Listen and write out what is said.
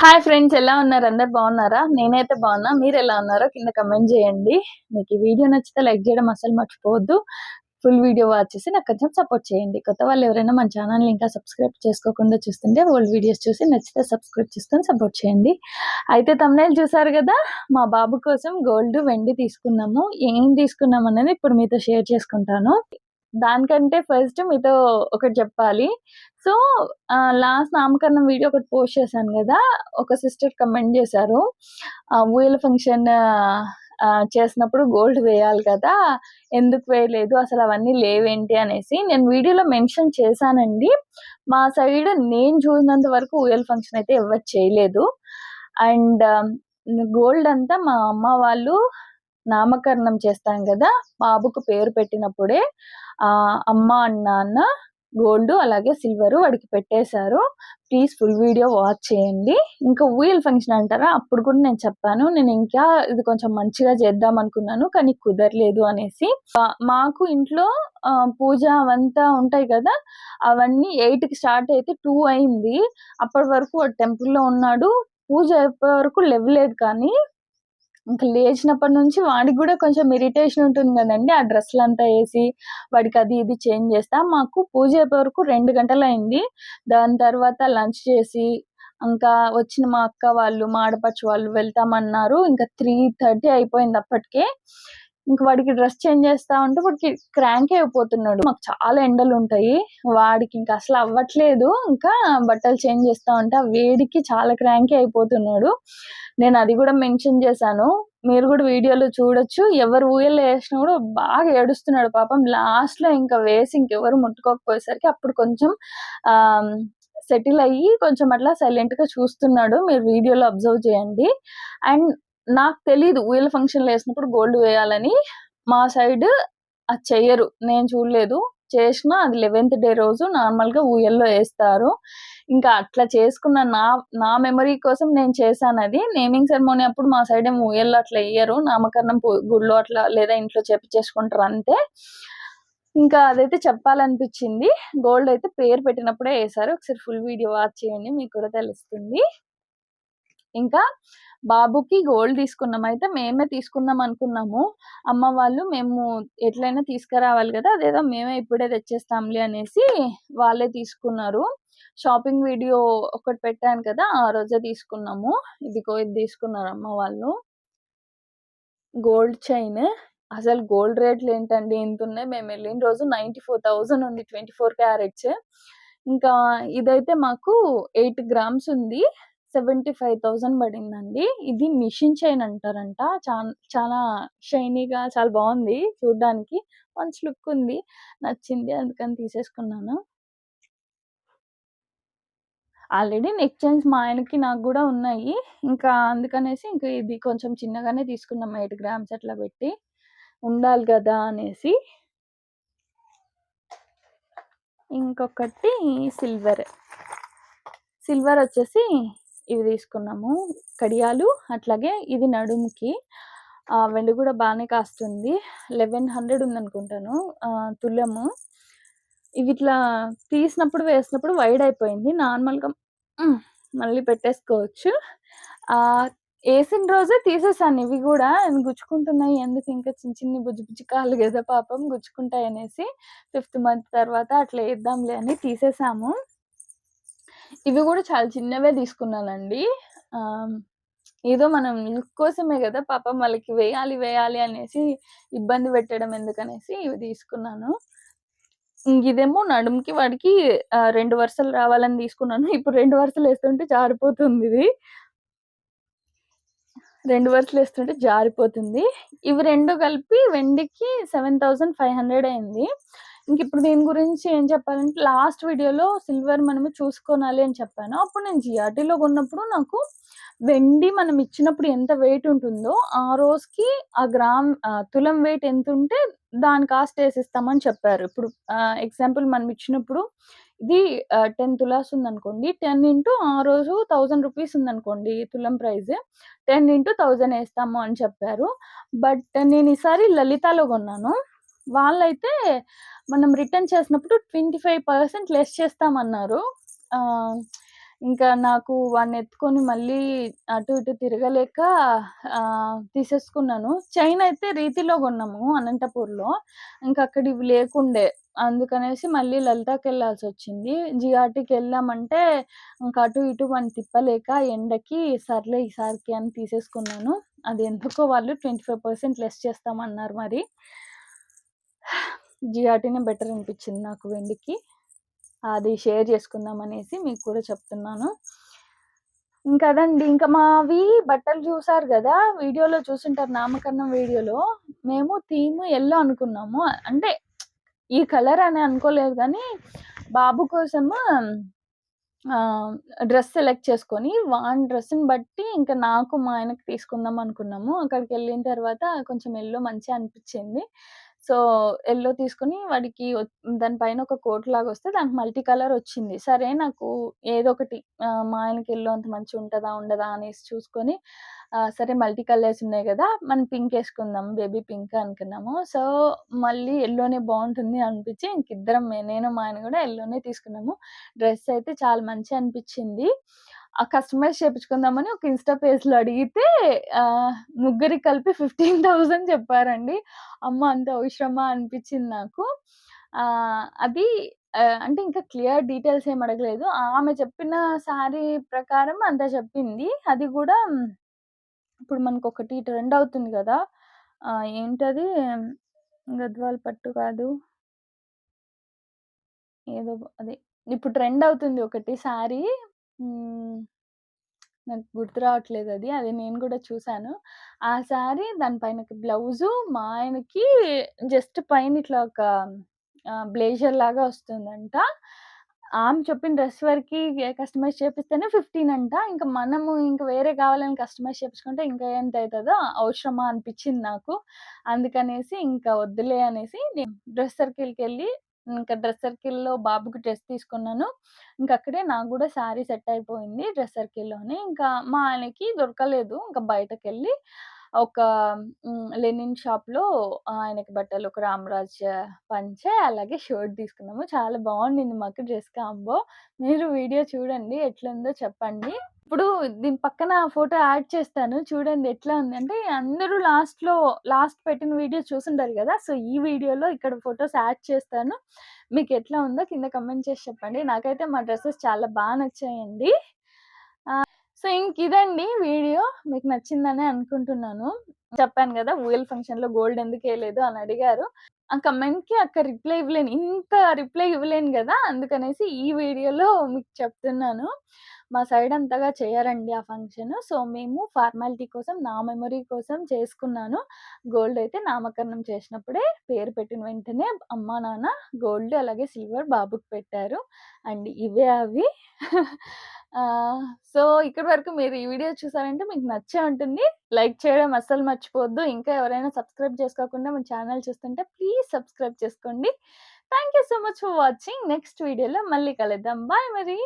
Hi friends ఎలా ఉన్నారు? అందరు బాగున్నారా? నేనైతే బాగున్నా. మీరు ఎలా ఉన్నారో కింద కమెంట్ చేయండి. మీకు ఈ వీడియో నచ్చితే లైక్ చేయడం అసలు మర్చిపోవద్దు. ఫుల్ వీడియో వాచ్ చేసి నాకు కొంచెం సపోర్ట్ చేయండి. కొత్త వాళ్ళు ఎవరైనా మన ఛానల్ని ఇంకా సబ్స్క్రైబ్ చేసుకోకుండా చూస్తుంటే ఓల్డ్ వీడియోస్ చూసి నచ్చితే సబ్స్క్రైబ్ చేసుకొని సపోర్ట్ చేయండి. అయితే తమ్నేలు చూసారు కదా? మా బాబు కోసం గోల్డ్ వెండి తీసుకున్నాము. ఏం తీసుకున్నాం అనేది ఇప్పుడు మీతో షేర్ చేసుకుంటాను. దానికంటే ఫస్ట్ మీతో ఒకటి చెప్పాలి. సో లాస్ట్ నామకరణం వీడియో ఒకటి పోస్ట్ చేశాను కదా ఒక సిస్టర్ కమెంట్ చేశారు. ఊయల ఫంక్షన్ చేసినప్పుడు గోల్డ్ వేయాలి కదా ఎందుకు వేయలేదు అసలు అవన్నీ లేవేంటి అనేసి నేను వీడియోలో మెన్షన్ చేశానండి. మా సైడ్ నేను చూసినంత వరకు ఊయల ఫంక్షన్ అయితే ఎవరు చేయలేదు. అండ్ గోల్డ్ అంతా మా అమ్మ వాళ్ళు నామకరణం చేస్తాం కదా బాబుకు పేరు పెట్టినప్పుడే. అమ్మ నాన్న గోల్డ్ అలాగే సిల్వర్ వాడికి పెట్టేశారు. ప్లీజ్ ఫుల్ వీడియో వాచ్ చేయండి. ఇంకా ఊయల్ ఫంక్షన్ అంటారా? అప్పుడు కూడా నేను చెప్పాను. నేను ఇంకా ఇది కొంచెం మంచిగా చేద్దాం అనుకున్నాను కానీ కుదరలేదు అనేసి. మాకు ఇంట్లో పూజ అవంతా ఉంటాయి కదా అవన్నీ ఎయిట్కి స్టార్ట్ అయితే టూ అయింది. అప్పటి వరకు టెంపుల్లో ఉన్నాడు. పూజ అయిపోయే వరకు లేవలేదు కానీ ఇంకా లేచినప్పటి నుంచి వాడికి కూడా కొంచెం ఇరిటేషన్ ఉంటుంది కదండి. ఆ డ్రెస్సులు అంతా వేసి వాడికి అది ఇది చేంజ్ చేస్తా. మాకు పూజ అయిపోయే వరకు రెండు గంటలు అయింది దాని తర్వాత లంచ్ చేసి ఇంకా వచ్చిన మా అక్క వాళ్ళు మా ఆడపడుచు వాళ్ళు వెళ్తామన్నారు. ఇంకా త్రీ థర్టీ అయిపోయింది అప్పటికే. ఇంక వాడికి డ్రెస్ చేంజ్ చేస్తా ఉంటే వాడికి క్రాంక్ అయిపోతున్నాడు. మాకు చాలా ఎండలు ఉంటాయి. వాడికి ఇంకా అసలు అవ్వట్లేదు. ఇంకా బట్టలు చేంజ్ చేస్తా ఉంటే ఆ వేడికి చాలా క్రాంక్ అయిపోతున్నాడు. నేను అది కూడా మెన్షన్ చేశాను. మీరు కూడా వీడియోలో చూడొచ్చు. ఎవరు ఊయలు వేసినా కూడా బాగా ఏడుస్తున్నాడు పాపం. లాస్ట్లో ఇంకా వేసి ఇంకెవరు ముట్టుకోకపోయేసరికి అప్పుడు కొంచెం ఆ సెటిల్ అయ్యి కొంచెం అట్లా సైలెంట్గా చూస్తున్నాడు. మీరు వీడియోలో అబ్జర్వ్ చేయండి. అండ్ నాకు తెలీదు. ఊయల ఫంక్షన్లు వేసినప్పుడు గోల్డ్ వేయాలని మా సైడ్ అది చెయ్యరు. నేను చూడలేదు. చేసిన అది లెవెన్త్ డే రోజు నార్మల్గా ఊయల్లో వేస్తారు. ఇంకా అట్లా చేసుకున్న నా నా మెమరీ కోసం నేను చేశాను అది. నేమింగ్ సెరమోనీ అప్పుడు మా సైడ్ ఏమో ఊయల్లో అట్లా వేయరు. నామకరణం గుళ్ళో అట్లా లేదా ఇంట్లో చేపించేసుకుంటారు అంతే. ఇంకా అదైతే చెప్పాలనిపించింది. గోల్డ్ అయితే పేరు పెట్టినప్పుడే వేసారు ఒకసారి ఫుల్ వీడియో వాచ్ చేయండి. మీకు కూడా తెలుస్తుంది. ఇంకా బాబుకి గోల్డ్ తీసుకున్నాం. అయితే మేమే తీసుకుందాం అనుకున్నాము. అమ్మ వాళ్ళు మేము ఎట్లయినా తీసుకురావాలి కదా అదేదో మేమే ఇప్పుడే తెచ్చేస్తాంలే అనేసి వాళ్ళే తీసుకున్నారు. షాపింగ్ వీడియో ఒకటి పెట్టాను కదా ఆ రోజే తీసుకున్నాము. ఇదిగో ఇది తీసుకున్నారు అమ్మ వాళ్ళు. Gold chain. అసలు గోల్డ్ రేట్లు ఏంటండి? ఎంత ఉన్నాయి. మేము వెళ్ళిన రోజు నైంటీ ఫోర్ థౌజండ్ ఉంది ట్వంటీ ఫోర్ క్యారెట్స్. ఇంకా ఇదైతే మాకు ఎయిట్ గ్రామ్స్ ఉంది. సెవెంటీ ఫైవ్ థౌజండ్ పడిందండి. ఇది మిషన్ చైన్ అంటారంట. చాలా చాలా షైనీగా చాలా బాగుంది చూడడానికి. మంచి లుక్ ఉంది. నచ్చింది అందుకని తీసేసుకున్నాను. ఆల్రెడీ నెక్ చైన్స్ మా ఆయనకి నాకు కూడా ఉన్నాయి. ఇంకా అందుకనేసి ఇంకా ఇది కొంచెం చిన్నగానే తీసుకున్నాం. ఎయిట్ గ్రామ్స్ అట్లా పెట్టి. ఉండాలి కదా అనేసి. ఇంకొకటి సిల్వర్. సిల్వర్ వచ్చేసి ఇవి తీసుకున్నాము. కడియాలు అట్లాగే ఇది నడుముకి. వెండి కూడా బాగానే కాస్తుంది. లెవెన్ హండ్రెడ్ ఉందనుకుంటాను. తులము. ఇవి ఇట్లా తీసినప్పుడు వేసినప్పుడు వైడ్ అయిపోయింది. నార్మల్గా మళ్ళీ పెట్టేసుకోవచ్చు. వేసిన రోజే తీసేసాను. ఇవి కూడా గుచ్చుకుంటున్నాయి? ఎందుకు ఇంకా చిన్న చిన్ని బుజ్జి బుజ్జి కాళ్ళు కదా పాపం గుచ్చుకుంటాయి అనేసి ఫిఫ్త్ మంత్ తర్వాత అట్లా వేద్దాంలే అని తీసేసాము. ఇవి కూడా చాలా చిన్నవే తీసుకున్నానండి. ఏదో మనం లుక్ కోసమే కదా పాపం వాళ్ళకి వేయాలి, వేయాలి అనేసి ఇబ్బంది పెట్టడం ఎందుకనేసి ఇవి తీసుకున్నాను. ఇదేమో నడుముకి వాడికి రెండు వరుసలు రావాలని తీసుకున్నాను. ఇప్పుడు రెండు వరుసలు వేస్తుంటే జారిపోతుంది ఇది రెండు వరుసలు వేస్తుంటే జారిపోతుంది. ఇవి రెండు కలిపి వెండికి సెవెన్ థౌసండ్ ఫైవ్ హండ్రెడ్ అయింది. ఇంక ఇప్పుడు దీని గురించి ఏం చెప్పాలంటే లాస్ట్ వీడియోలో సిల్వర్ మనము చూసుకోనాలి అని చెప్పాను. అప్పుడు నేను జిఆర్టీలో కొన్నప్పుడు నాకు వెండి మనం ఇచ్చినప్పుడు ఎంత వెయిట్ ఉంటుందో ఆ రోజుకి ఆ గ్రామ్ తులం వెయిట్ ఎంత ఉంటే దాని కాస్ట్ వేసిస్తామని చెప్పారు. ఇప్పుడు ఎగ్జాంపుల్ మనం ఇచ్చినప్పుడు ఇది టెన్ తులాస్ ఉందనుకోండి టెన్ ఇంటూ ఆ రోజు థౌజండ్ రూపీస్ ఉందనుకోండి తులం ప్రైజ్ టెన్ ఇంటూ థౌజండ్ వేస్తాము అని చెప్పారు. బట్ నేను ఈసారి లలితాలో కొన్నాను. వాళ్ళైతే మనం రిటర్న్ చేసినప్పుడు ట్వంటీ ఫైవ్ పర్సెంట్ లెస్ చేస్తామన్నారు ఇంకా నాకు వాడిని ఎత్తుకొని మళ్ళీ అటు ఇటు తిరగలేక తీసేసుకున్నాను. చైన్ అయితే రీతిలో కొన్నాము అనంతపూర్‌లో. ఇంకా అక్కడ ఇవి లేకుండే. అందుకనేసి మళ్ళీ లలితాక్ వెళ్ళాల్సి వచ్చింది జిఆర్టీకి వెళ్ళామంటే ఇంక అటు ఇటు మనం తిప్పలేక ఎండకి సర్లే ఈసారికి అని తీసేసుకున్నాను. అది ఎందుకో వాళ్ళు 25% లెస్ చేస్తామన్నారు మరి. జిఆర్‌టీనే బెటర్ అనిపించింది నాకు వెండికి. అది షేర్ చేసుకుందాం అనేసి మీకు కూడా చెప్తున్నాను. ఇంకదండి అదండి. మావి బట్టలు చూసారు కదా వీడియోలో చూసుంటారు నామకరణం వీడియోలో. మేము థీమ్ ఎల్లో అనుకున్నాము. అంటే ఈ కలర్ అని అనుకోలేదు కానీ బాబు కోసము డ్రెస్ సెలెక్ట్ చేసుకొని, వాన్ డ్రెస్‌ని బట్టి ఇంకా నాకు, మా ఆయనకి తీసుకుందాం అనుకున్నాము. అక్కడికి వెళ్ళిన తర్వాత కొంచెం ఎల్లో మంచిగా అనిపించింది సో, యెల్లో తీసుకొని వాడికి ఒ దాని పైన ఒక కోట్ లాగా వస్తే దానికి మల్టీ కలర్ వచ్చింది. సరే నాకు ఏదో ఒకటి ఆహ్, మా ఆయనకి యెల్లో అంత మంచిగుంటదా? ఉండదా? అనేసి చూసుకొని ఆహ్, సరే మల్టీ కలర్స్ ఉన్నాయి గదా! మనం పింక్ వేసుకుందాం బేబీ పింక్ అనుకున్నాము. సో, మళ్ళీ యెల్లోనే బావుంటుంది అనిపిచ్చి ఇంకిద్దరం నేను, మా ఆయన గూడా యెల్లోనే తీసుకున్నాము. డ్రెస్ అయితే చాలా మంచిగా అనిపించింది కస్టమైజ్ చేపించుకుందామని ఒక ఇన్‌స్టా పేజ్‌లో అడిగితే ముగ్గురికి కలిపి 15,000 చెప్పారండి. అమ్మ! అంత అవసరమా అనిపించింది నాకు. అది అంటే ఇంకా క్లియర్ డీటెయిల్స్ ఏం అడగలేదు. ఆమె చెప్పిన శారీ ప్రకారం అంత చెప్పింది. అది కూడా ఇప్పుడు మనకు ఒకటి ట్రెండ్ అవుతుంది కదా ఏంటది గద్వాల్ పట్టు కాదు. ఏదో అదే ఇప్పుడు ట్రెండ్ అవుతుంది ఒకటి శారీ. హ్మ్. నాకు గుర్తు రావట్లేదు అది అది నేను కూడా చూసాను. ఆ శారీ దాని పైనకి బ్లౌజు మా ఆయనకి జస్ట్ పైన ఇట్లా ఒక ఆహ్, బ్లేజర్ లాగా వస్తుందంట. ఆమె చెప్పిన డ్రెస్ వరకి కస్టమైజ్ చేపిస్తేనే 15 అంట. ఇంక మనము ఇంక వేరే కావాలని కస్టమైజ్ చేపించుకుంటే ఇంకా ఎంత అయితదో అవసరమా అనిపిచ్చింది నాకు. అందుకనేసి ఇంకా వద్దులే అనేసి నేను డ్రెస్ సర్కిల్‌కెళ్ళి ఇంకా డ్రెస్ సర్కిల్‌లో బాబుకి డ్రెస్ తీసుకున్నాను. ఇంకా అక్కడే నాకు కూడా శారీ సెట్ అయిపోయింది డ్రెస్ సర్కిల్‌లోనే. ఇంకా మా ఆయనకి దొరకలేదు. ఇంక బయటకెళ్ళి ఒక లెనిన్ షాప్‌లో ఆయనకి బట్టలు ఒక రామరాజ్ పంచ, అలాగే షర్ట్ తీసుకున్నాము. చాలా బాగుండింది మాకు డ్రెస్ కాంబో. మీరు వీడియో చూడండి ఎట్లుందో చెప్పండి. ఇప్పుడు దీని పక్కన ఫోటో యాడ్ చేస్తాను. చూడండి ఎట్లా ఉంది. అంటే అందరూ లాస్ట్‌లో లాస్ట్ పెట్టిన వీడియో చూసుంటారు కదా సో, ఈ వీడియోలో ఇక్కడ ఫొటోస్ యాడ్ చేస్తాను. మీకు ఎట్లా ఉందో కింద కమెంట్ చేసి చెప్పండి. నాకైతే మా డ్రెస్సెస్ చాలా బాగా నచ్చాయండి. సో సో, ఇంకిదండి వీడియో. మీకు నచ్చిందనే అనుకుంటున్నాను. చెప్పాను కదా ఊయల్ ఫంక్షన్‌లో గోల్డ్ ఎందుకేయలేదు అని అడిగారు. ఆ కమెంట్కి అక్కడ రిప్లై ఇవ్వలేను. ఇంత రిప్లై ఇవ్వలేను కదా అందుకనేసి ఈ వీడియోలో మీకు చెప్తున్నాను. మా సైడ్ అంతగా చేయరండి ఆ ఫంక్షన్. సో, మేము ఫార్మాలిటీ కోసం నా మెమరీ కోసం చేసుకున్నాను. గోల్డ్ అయితే నామకరణం చేసినప్పుడే పేరు పెట్టిన వెంటనే అమ్మా, నాన్న గోల్డ్ అలాగే సిల్వర్ బాబుకి పెట్టారు. అండ్ ఇవే అవి. సో, ఇక్కడి వరకు మీరు ఈ వీడియో చూసారంటే మీకు నచ్చే ఉంటుంది. లైక్ చేయడం అస్సలు మర్చిపోవద్దు. ఇంకా ఎవరైనా సబ్స్క్రైబ్ చేసుకోకుండా మన ఛానల్ చూస్తుంటే ప్లీజ్ సబ్స్క్రైబ్ చేసుకోండి. Thank you so much for watching. Next వీడియోలో మళ్ళీ కలుద్దాం. బాయ్ మరి.